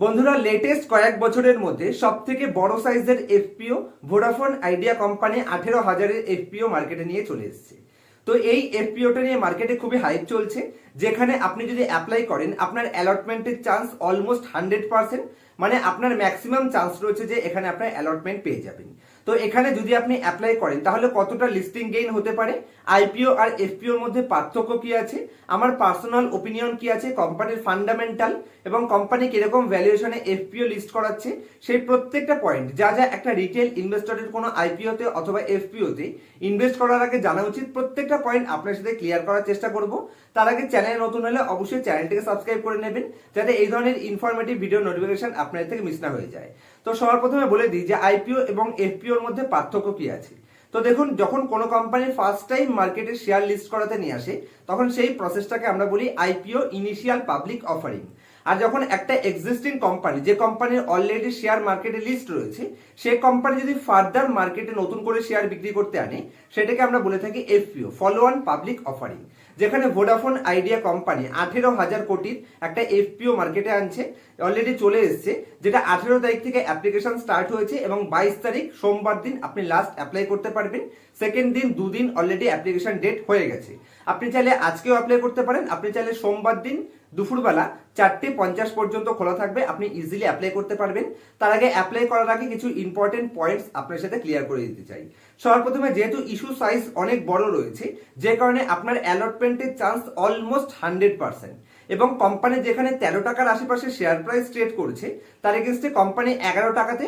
বন্ধুরা লেটেস্ট কয়েক বছরের মধ্যে সব থেকে বড় সাইজের এফপিও ভোডাফোন আইডিয়া কোম্পানি আঠেরো হাজারের এফপিও মার্কেটে নিয়ে চলে এসছে। তো এই এফপিওটা নিয়ে মার্কেটে খুবই হাইপ চলছে, যেখানে আপনি যদি অ্যাপ্লাই করেন, আপনার অ্যালটমেন্টের চান্স অলমোস্ট হান্ড্রেড পার্সেন্ট মানে আপনার ম্যাক্সিমাম চান্স রয়েছে যে এখানে আপনার অ্যালটমেন্ট পেয়ে যাবেন। তো এখানে যদি আপনি অ্যাপ্লাই করেন, তাহলে কতটা লিস্টিং গেইন হতে পারে? আইপিও আর এফপিওর মধ্যে পার্থক্য কি আছে? আমার পার্সোনাল ওপিনিয়ন কি আছে? কোম্পানির ফান্ডামেন্টাল এবং কোম্পানি কীরকম ভ্যালুয়েশনে এফপিও লিস্ট করাচ্ছে? সেই প্রত্যেকটা পয়েন্ট যা যা একটা রিটেল ইনভেস্টরের কোনো আইপিওতে অথবা এফপিওতে ইনভেস্ট করার আগে জানা উচিত, প্রত্যেকটা পয়েন্ট আপনার সাথে ক্লিয়ার করার চেষ্টা করব। তার আগে চ্যানেল নতুন হলে অবশ্যই চ্যানেলটিকে সাবস্ক্রাইব করে নেবেন, যাতে এই ধরনের ইনফরমেটিভ ভিডিও নোটিফিকেশন আপনার থেকে মিস না হয়ে যায়। তো সবার প্রথমে বলে দিই যে আইপিও এবং এফপিওর মধ্যে পার্থক্য কি আছে? তো দেখুন, যখন কোনো কোম্পানি ফার্স্ট টাইম মার্কেটে শেয়ার লিস্ট করাতে নিয়ে আসে, তখন সেই প্রসেসটাকে আমরা বলি আইপিও ইনিশিয়াল পাবলিক অফারিং আর যখন একটা এক্সিস্টিং কোম্পানি যে কোম্পানির অলরেডি শেয়ার মার্কেটে লিস্ট রয়েছে সেই কোম্পানি যদি ফার্দার মার্কেটে নতুন করে শেয়ার বিক্রি করতে আনে, সেটাকে আমরা বলে থাকি FPO follow on public offering যেখানে ভোডাফোন আইডিয়া কোম্পানি আঠেরো হাজার কোটির একটা এফপিও মার্কেটে আনছে অলরেডি চলে এসছে, যেটা আঠেরো তারিখ থেকে অ্যাপ্লিকেশন স্টার্ট হয়েছে এবং বাইশ তারিখ সোমবার দিন আপনি লাস্ট অ্যাপ্লাই করতে পারবেন। সেকেন্ড দিন দুদিন অলরেডি অ্যাপ্লিকেশন ডেট হয়ে গেছে। আপনি চাইলে আজকেও অ্যাপ্লাই করতে পারেন, আপনি চাইলে সোমবার দিন দুপুরবেলা চারটে পঞ্চাশ পর্যন্ত খোলা থাকবে, আপনি ইজিলি অ্যাপ্লাই করতে পারবেন। তার আগে অ্যাপ্লাই করার আগে কিছু ইম্পর্টেন্ট পয়েন্টস আপনার সাথে ক্লিয়ার করে দিতে চাই। সবার প্রথমে যেহেতু ইস্যু সাইজ অনেক বড় রয়েছে, যে কারণে আপনার অ্যালটমেন্টের চান্স অলমোস্ট হান্ড্রেড পার্সেন্ট এবং কোম্পানি যেখানে তেরো টাকার আশেপাশে শেয়ার প্রাইস ট্রেড করছে, তার এগেনস্টে কোম্পানি এগারো টাকাতে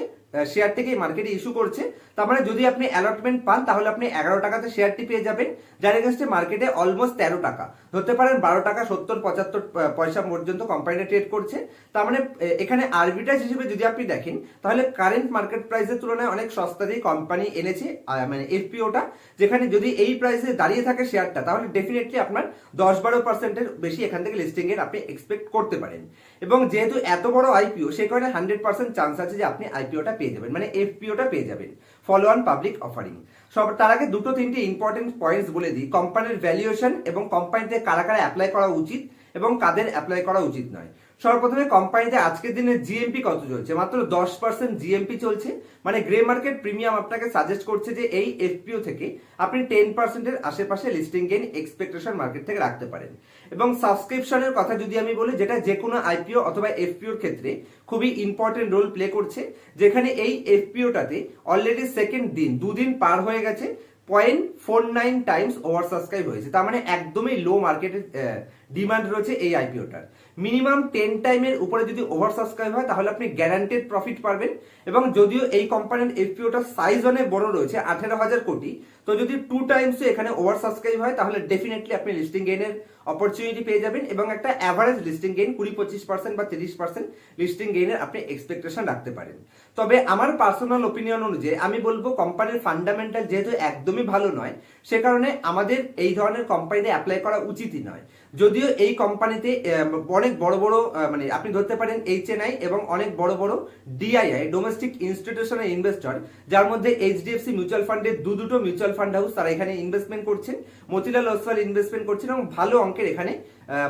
শেয়ারটিকে মার্কেটে ইস্যু করছে। তার মানে যদি আপনি অ্যালটমেন্ট পান, তাহলে আপনি এগারো টাকাতে শেয়ারটি পেয়ে যাবেন। যার এগেনস্টে মার্কেটে অলমোস্ট তেরো টাকা। ধরতে পারেন বারো টাকা, সত্তর, পঁচাত্তর পয়সা পর্যন্ত কোম্পানিটা ট্রেড করছে। তার মানে এখানে আরবিটাইজ হিসেবে যদি আপনি দেখেন, তাহলে কারেন্ট মার্কেট প্রাইসের তুলনায় অনেক সস্তাতেই কোম্পানি এনেছে মানে এফপিওটা যেখানে যদি এই প্রাইসে দাঁড়িয়ে থাকে শেয়ারটা তাহলে ডেফিনেটলি আপনার দশ বারো পার্সেন্টের বেশি এখান থেকে লিস্টিং এর আপনি এক্সপেক্ট করতে পারেন। এবং যেহেতু এত বড় আইপিও সেই কারণে হান্ড্রেড পার্সেন্ট চান্স আছে যে আপনি আইপিওটা পেয়ে যাবেন মানে এফপিওটা পেয়ে যাবেন ফলো অন পাবলিক অফারিং সব, তার আগে দুটো তিনটে ইম্পর্টেন্ট পয়েন্টস বলে দিই কোম্পানির ভ্যালুয়েশন এবং কোম্পানিতে কারা কারা অ্যাপ্লাই করা উচিত এবং কাদের অ্যাপ্লাই করা উচিত নয়। সর্বপ্রথমে কোম্পানিতে আজকের দিনে জিএমপি কত চলছে? মাত্র দশ পার্সেন্ট জিএমপি চলছে। মানে গ্রে মার্কেট প্রিমিয়াম আপনাকে সাজেস্ট করছে যে এই এফপিও থেকে আপনি টেন পার্সেন্টের আশেপাশে লিস্টিং গেইন এক্সপেকটেশন মার্কেট থেকে রাখতে পারেন। এবং সাবস্ক্রিপশনের কথা যদি আমি বলি, যেটা যে কোনো আইপিও অথবা এফপিওর ক্ষেত্রে খুবই ইম্পর্টেন্ট রোল প্লে করছে, যেখানে এই এফপিওটাতে অলরেডি সেকেন্ড দিন, দুদিন পার হয়ে গেছে। Point four nine times over subscribe হয়েছে। তার মানে একদমই লো মার্কেটের ডিমান্ড রয়েছে এই আইপিওটার মিনিমাম টেন টাইমের উপরে যদি ওভার সাবস্ক্রাইব হয়, তাহলে আপনি গ্যারান্টেড প্রফিট পাবেন এবং যদিও এই কোম্পানির এফপিওটার সাইজ অনেক বড় রয়েছে, আঠেরো হাজার কোটি তো যদি টু টাইমস এখানে ওভার সাবস্ক্রাইব হয়, তাহলে ডেফিনেটলি আপনি লিস্টিং গেইনের অপরচুনিটি পেয়ে যাবেন এবং একটা অ্যাভারেজ লিস্টিং গেইন কুড়ি পঁচিশ পার্সেন্ট বা তিরিশ পার্সেন্ট লিস্টিং গেইনের আপনি এক্সপেকটেশন রাখতে পারেন। তবে আমার পার্সোনাল ওপিনিয়ন অনুযায়ী আমি বলব কোম্পানির ফান্ডামেন্টাল যেহেতু একদমই ভালো নয় সে কারণে আমাদের এই ধরনের কোম্পানিতে অ্যাপ্লাই করা উচিতই নয়। যদিও এই কোম্পানিতে অনেক বড় বড় মানে আপনি ধরতে পারেন এইচএনআই এবং অনেক বড় বড় ডিআইআই ডোমেস্টিক ইনস্টিটিউশনাল ইনভেস্টর যার মধ্যে এইচডিএফসি মিউচুয়াল ফান্ডের দু দুটো মিউচুয়াল ফান্ড হাউস তারা এখানে ইনভেস্টমেন্ট করছেন মতিলাল ওসওয়াল ইনভেস্টমেন্ট করছেন এবং ভালো অঙ্কের এখানে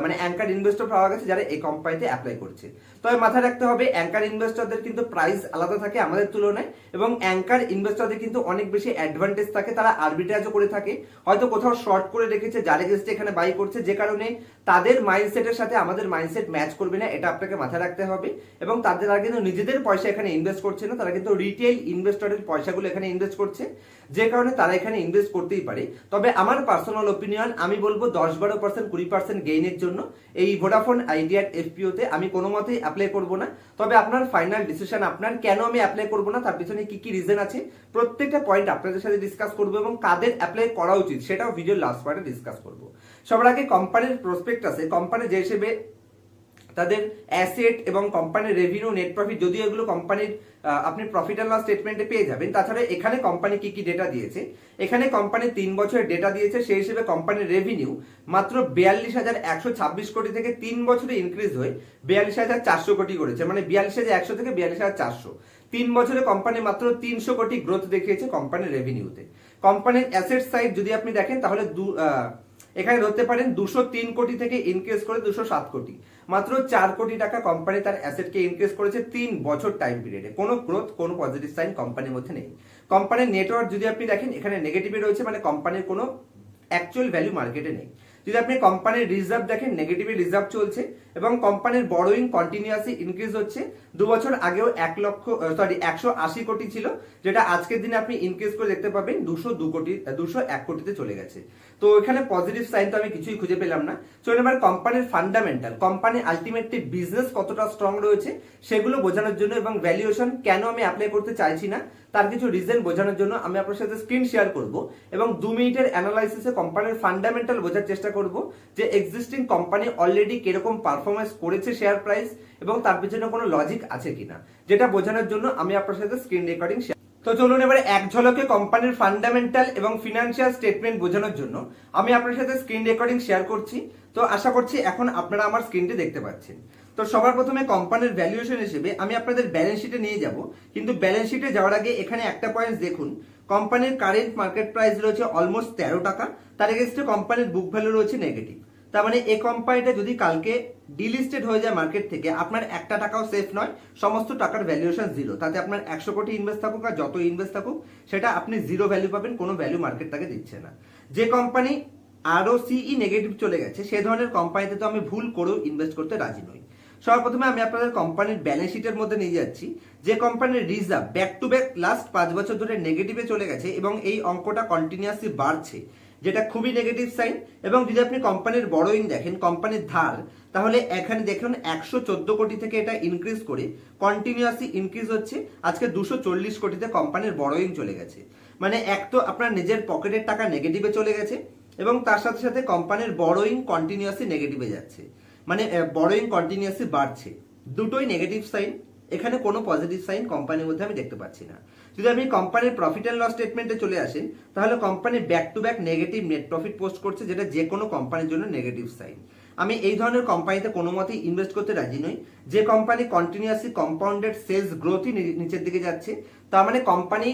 মানে অ্যাঙ্কার ইনভেস্টর পাওয়া গেছে যারা এই কোম্পানিতে অ্যাপ্লাই করছে। তবে মাথায় রাখতে হবে অ্যাঙ্কার ইনভেস্টরদের কিন্তু প্রাইস আলাদা থাকে আমাদের তুলনায় এবং অ্যাঙ্কার ইনভেস্টরদের কিন্তু অনেক বেশি অ্যাডভান্টেজ থাকে, তারা আরবিট্রাজও করে থাকে। হয়তো কোথাও শর্ট করে রেখেছে, যার এগেস্টে এখানে বাই করছে, যে কারণে তাদের মাইন্ডসেটের সাথে আমাদের মাইন্ডসেট ম্যাচ করবে না, এটা আপনাকে মাথায় রাখতে হবে। এবং তাদের তারা কিন্তু নিজেদের পয়সা এখানে ইনভেস্ট করছে না, তারা কিন্তু রিটেল ইনভেস্টরের পয়সাগুলো এখানে ইনভেস্ট করছে। যে কারণে তারা এখানে ইনভেস্ট করতেই পারে। তবে আমার পার্সোনাল ওপিনিয়ন আমি বলব দশ বারো পার্সেন্ট কুড়ি পার্সেন্ট গেইনের জন্য। এই ভোডাফোন আইডিয়ার এফপিওতে আমি কোনো মতেই অ্যাপ্লাই করব না। তবে আপনার ফাইনাল ডিসিশন আপনার, কেন আমি অ্যাপ্লাই করব না, তার পিছনে কি কি রিজন আছে? প্রত্যেকটা পয়েন্ট আপনাদের সাথে ডিসকাস করব এবং কাদের অ্যাপ্লাই করা উচিত, সেটাও ভিডিও লাস্ট পার্টে ডিসকাস করব। সবার আগে কোম্পানির প্রসপেক্ট আছে। কোম্পানি যে হিসেবে তাদের অ্যাসেট এবং কোম্পানির রেভিনিউ নেট প্রফিট যদিও এগুলো কোম্পানির আপনি প্রফিট অ্যান্ড লস স্টেটমেন্টে পেয়ে যাবেন, তাছাড়া এখানে কোম্পানি কি কি ডেটা দিয়েছে? এখানে কোম্পানি তিন বছরের ডেটা দিয়েছে, সেই হিসেবে কোম্পানির রেভিনিউ মাত্র বিয়াল্লিশ হাজার একশো ছাব্বিশ কোটি থেকে তিন বছরে ইনক্রিজ হয়ে বিয়াল্লিশ হাজার চারশো কোটি করেছে মানে বিয়াল্লিশ হাজার একশো থেকে বিয়াল্লিশ হাজার চারশো। তিন বছরে কোম্পানি মাত্র তিনশো কোটি গ্রোথ দেখিয়েছে কোম্পানির রেভিনিউতে কোম্পানির অ্যাসেট সাইড যদি আপনি দেখেন, তাহলে দু এখানে ধরতে পারেন দুশো তিন কোটি থেকে ইনক্রিজ করে দুশো সাত কোটি। মাত্র চার কোটি টাকা কোম্পানি তার অ্যাসেটকে ইনক্রিজ করেছে তিন বছর টাইম পিরিয়ডে কোনো গ্রোথ কোনো পজিটিভ সাইন কোম্পানির মধ্যে নেই। কোম্পানির নেটওয়ার্ক যদি আপনি দেখেন, এখানে নেগেটিভে রয়েছে মানে কোম্পানির কোনো অ্যাকচুয়াল ভ্যালু মার্কেটে নেই। যদি আপনি কোম্পানির রিজার্ভ দেখেন নেগেটিভে রিজার্ভ চলছে এবং কোম্পানির বড়োইং কন্টিনিউয়াসলি ইনক্রিজ হচ্ছে, দু বছর আগেও এক লক্ষ সরি একশো আশি কোটি ছিল, যেটা আজকের দিনে আপনি ইনক্রিজ করে দেখতে পাবেন, দুশো দু কোটি, দুশো এক কোটিতে চলে গেছে। তো এখানে পজিটিভ সাইন তো আমি কিছুই খুঁজে পেলাম না। চলুন এবার কোম্পানির ফান্ডামেন্টাল কোম্পানি আলটিমেটলি বিজনেস কতটা স্ট্রং রয়েছে, সেগুলো বোঝানোর জন্য এবং ভ্যালুয়েশন কেন আমি অ্যাপ্লাই করতে চাইছি না তার কিছু রিজন বোঝানোর জন্য আমি আপনার সাথে স্ক্রিন শেয়ার করব এবং দু মিনিটের অ্যানালাইসিসে কোম্পানির ফান্ডামেন্টাল বোঝার চেষ্টা করব যে এক্সিস্টিং কোম্পানি অলরেডি কীরকম পারফরমেন্স করেছে শেয়ার প্রাইস এবং তার পিছনে কোনো লজিক আছে কিনা, যেটা বোঝানোর জন্য আমি আপনার সাথে স্ক্রিন রেকর্ডিং শেয়ার তো চলুন এবারে এক ঝলকে কোম্পানির ফান্ডামেন্টাল এবং ফিনান্সিয়াল স্টেটমেন্ট বোঝানোর জন্য আমি আপনার সাথে স্ক্রিন রেকর্ডিং শেয়ার করছি। তো আশা করছি এখন আপনারা আমার স্ক্রিনটি দেখতে পাচ্ছেন। তো সবার প্রথমে কোম্পানির ভ্যালুয়েশন হিসেবে আমি আপনাদের ব্যালেন্স শিটে নিয়ে যাব। কিন্তু ব্যালেন্স শিটে যাওয়ার আগে এখানে একটা পয়েন্ট দেখুন। কোম্পানির কারেন্ট মার্কেট প্রাইস রয়েছে অলমোস্ট তেরো টাকা। তার এগেস্টে কোম্পানির বুক ভ্যালু রয়েছে নেগেটিভ তার মানে এই কোম্পানিটা যদি কালকে ডিলিস্টেড হয়ে যায় মার্কেট থেকে, আপনার একটা টাকাও সেফ নয়। সমস্ত টাকার ভ্যালুয়েশন জিরো তাতে আপনার একশো কোটি ইনভেস্ট থাকুক আর যত ইনভেস্ট থাকুক, সেটা আপনি জিরো ভ্যালু পাবেন। কোনো ভ্যালু মার্কেট তাকে দিচ্ছে না। যে কোম্পানি আরও সিই নেগেটিভ চলে গেছে, সে ধরনের কোম্পানিতে তো আমি ভুল করেও ইনভেস্ট করতে রাজি নই। সবার প্রথমে আমি আপনাদের কোম্পানির ব্যালেন্স শিটের মধ্যে নিয়ে যাচ্ছি। যে কোম্পানির reserve back to back last পাঁচ বছর ধরে নেগেটিভে চলে গেছে এবং এই অঙ্কটা কন্টিনিউয়াসলি বাড়ছে, যেটা খুবই নেগেটিভ সাইন এবং যদি আপনি কোম্পানির বড়োইং দেখেন কোম্পানির ধার, তাহলে এখানে দেখুন একশো চোদ্দ কোটি থেকে এটা ইনক্রিজ করে কন্টিনিউয়াসলি ইনক্রিজ হচ্ছে। আজকে দুশো চল্লিশ কোটিতে কোম্পানির বড়োইং চলে গেছে। মানে এক তো আপনার নিজের পকেটের টাকা নেগেটিভে চলে গেছে এবং তার সাথে সাথে কোম্পানির বড়োইং কন্টিনিউয়াসলি নেগেটিভে যাচ্ছে। মানে বড়োইং কন্টিনিউয়াসলি বাড়ছে। দুটোই নেগেটিভ সাইন এখানে কোনো পজিটিভ সাইন কোম্পানির মধ্যে আমি দেখতে পাচ্ছি না। যদি আপনি কোম্পানির প্রফিট অ্যান্ড লস স্টেটমেন্টে চলে আসেন, তাহলে company back to back negative net profit post করছে, যেটা যে কোনো কোম্পানির জন্য নেগেটিভ সাইন আমি এই ধরনের কোম্পানিতে কোনো মতেই ইনভেস্ট করতে রাজি নই। যে কোম্পানি কন্টিনিউয়াসলি কম্পাউন্ডেড সেলস গ্রোথই নিচের দিকে যাচ্ছে, তার মানে কোম্পানি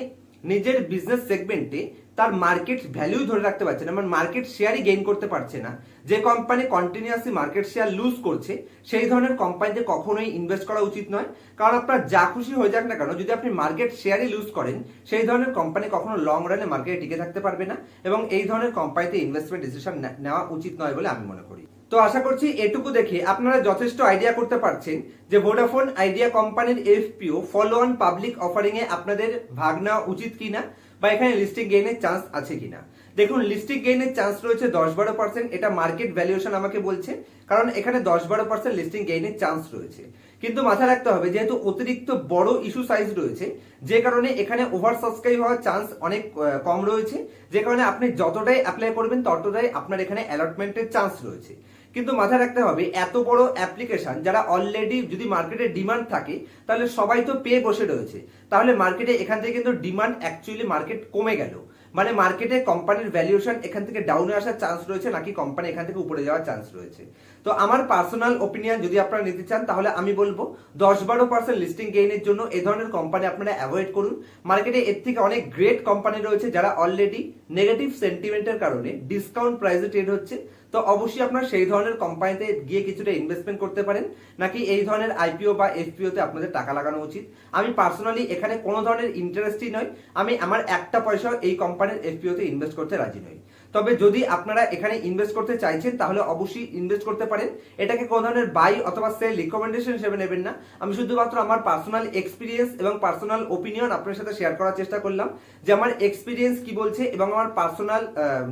নিজের বিজনেস সেগমেন্টে তার মার্কেট ভ্যালু ধরে রাখতে পারছে না মানে মার্কেট শেয়ারই গেইন করতে পারছে না। যে company continuously market share lose করছে, সেই ধরনের কোম্পানিতে কখনোই ইনভেস্ট করা উচিত নয়। কারণ আপনার যা খুশি হয়ে যাক না কেন, যদি আপনি মার্কেট শেয়ারই লুজ করেন, সেই ধরনের কোম্পানি কখনো লং রানে মার্কেটে টিকে থাকতে পারবে না এবং এই ধরনের কোম্পানিতে ইনভেস্টমেন্ট ডিসিশন নেওয়া উচিত নয় বলে আমি মনে করি। তো আশা করছি এটুকু দেখে আপনারা যথেষ্ট আইডিয়া করতে পারছেন যে ভোডাফোন আইডিয়া কোম্পানির FPO follow on public offering এ আপনাদের ভাগ নেওয়া উচিত কিনা। বা এখানে লিস্টিং গেইনের চান্স আছে কিনা? দেখুন লিস্টিং গেইনের চান্স রয়েছে দশ বারো পার্সেন্ট এটা মার্কেট ভ্যালুয়েশন আমাকে বলছে, কারণ এখানে দশ বারো পার্সেন্ট লিস্টিং গেইনের চান্স রয়েছে। কিন্তু মাথায় রাখতে হবে, যেহেতু অতিরিক্ত বড় ইস্যু সাইজ রয়েছে, যে কারণে এখানে ওভার সাবস্ক্রাইব হওয়ার চান্স অনেক কম রয়েছে, যে কারণে আপনি যতটাই অ্যাপ্লাই করবেন, ততটাই আপনার এখানে অ্যালটমেন্টের চান্স রয়েছে। কিন্তু মাথায় রাখতে হবে, এত বড় অ্যাপ্লিকেশন যারা অলরেডি যদি মার্কেটে ডিমান্ড থাকে, তাহলে সবাই তো পেয়ে বসে রয়েছে। তাহলে মার্কেটে এখান থেকে কিন্তু ডিমান্ড অ্যাকচুয়ালি মার্কেট কমে গেল। মানে মার্কেটে কোম্পানির ভ্যালুয়েশন এখান থেকে ডাউনে আসার চান্স রয়েছে, নাকি কোম্পানি এখান থেকে উপরে যাওয়ার চান্স রয়েছে। তো আমার পার্সোনাল ওপিনিয়ন যদি আপনারা নিতে চান, তাহলে আমি বলব দশ বারো পার্সেন্ট লিস্টিং গেইনের জন্য এই ধরনের কোম্পানি আপনারা অ্যাভয়েড করুন। মার্কেটে এর থেকে অনেক গ্রেট কোম্পানি রয়েছে যারা অলরেডি নেগেটিভ সেন্টিমেন্টের কারণে ডিসকাউন্ট প্রাইসে ট্রেড হচ্ছে। তো অবশ্যই আপনার সেই ধরনের কোম্পানিতে গিয়ে কিছুটা ইনভেস্টমেন্ট করতে পারেন, নাকি এই ধরনের আইপিও বা এফপিও তে আপনাদের টাকা লাগানো উচিত। আমি পার্সোনালি এখানে কোনো ধরনের ইন্টারেস্টই নয় আমি আমার একটা পয়সাও এই কোম্পানির এফপিও তে ইনভেস্ট করতে রাজি নই। তবে যদি আপনারা এখানে ইনভেস্ট করতে চাইছেন, তাহলে অবশ্যই ইনভেস্ট করতে পারেন। এটাকে কোনো ধরনের বাই অথবা সেল রিকমেন্ডেশন হিসেবে নেবেন না। আমি শুধুমাত্র আমার পার্সোনাল এক্সপিরিয়েন্স এবং পার্সোনাল ওপিনিয়ন আপনার সাথে শেয়ার করার চেষ্টা করলাম, যে আমার এক্সপিরিয়েন্স কি বলছে এবং আমার পার্সোনাল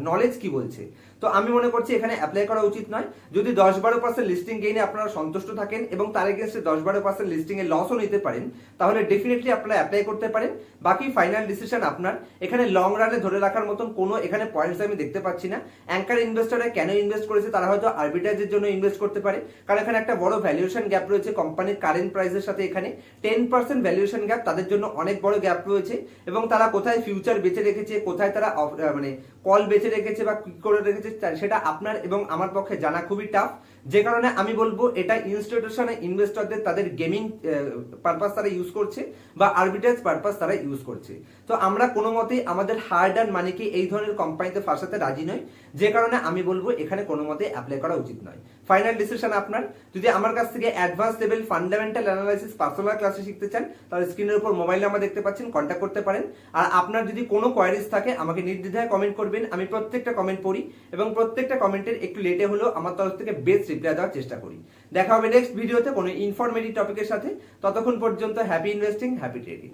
নলেজ কি বলছে। তো আমি মনে করছি এখানে অ্যাপ্লাই করা উচিত নয়। যদি দশ বারো পার্সেন্ট লিস্টিং গেইনে আপনারা সন্তুষ্ট থাকেন এবং তার এগেনস্টে দশ বারো পার্সেন্ট লিস্টিং এর লসও নিতে পারেন, তাহলে ডেফিনেটলি আপনারা অ্যাপ্লাই করতে পারেন। বাকি ফাইনাল ডিসিশন আপনার। এখানে লং রানে ধরে রাখার মতন কোনো এখানে পয়েন্টস আমি দেখতে পাচ্ছি না। অ্যাঙ্কার ইনভেস্টররা কেন ইনভেস্ট করেছে তারা হয়তো আরবিটাইজের জন্য ইনভেস্ট করতে পারে। কারণ এখানে একটা বড় ভ্যালুয়েশন গ্যাপ রয়েছে কোম্পানির কারেন্ট প্রাইসের সাথে এখানে। টেন পার্সেন্ট ভ্যালুয়েশন গ্যাপ তাদের জন্য অনেক বড় গ্যাপ রয়েছে এবং তারা কোথায় ফিউচার বেঁচে রেখেছে, কোথায় তারা মানে কল বেঁচে রেখেছে বা কি করে রেখেছে তা- সেটা আপনার এবং আমার পক্ষে জানা খুবই টাফ যে কারণে আমি বলব এটা ইনস্টিটিউশনে ইনভেস্টরদের তাদের গেমিং পারপাস তারা ইউজ করছে বা আরবিটাইজ পারপাস তারা ইউজ করছে। তো আমরা কোনো মতেই আমাদের হার্ড অ্যান্ড মানিকে এই ধরনের কোম্পানিতে ফাঁসাতে রাজি নই, যে কারণে আমি বলব এখানে কোনো মতেই অ্যাপ্লাই করা উচিত নয়। ফাইনাল ডিসিশন আপনার। যদি আমার কাছ থেকে advance level fundamental analysis personal ক্লাসে শিখতে চান, তাহলে স্ক্রিনের উপর মোবাইল নাম্বার দেখতে পাচ্ছেন কন্ট্যাক্ট করতে পারেন। আর আপনার যদি কোনো কোয়ারিজ থাকে, আমাকে নির্দ্বিধায় কমেন্ট করবেন, আমি প্রত্যেকটা কমেন্ট পড়ি এবং প্রত্যেকটা কমেন্টের একটু লেটে হলেও আমার তরফ থেকে বেস্ট রিপ্লাই দেওয়ার চেষ্টা করি। দেখা হবে নেক্সট ভিডিওতে কোনো ইনফরমেটিভ টপিকের সাথে। ততক্ষণ পর্যন্ত হ্যাপি ইনভেস্টিং হ্যাপি ট্রেডিং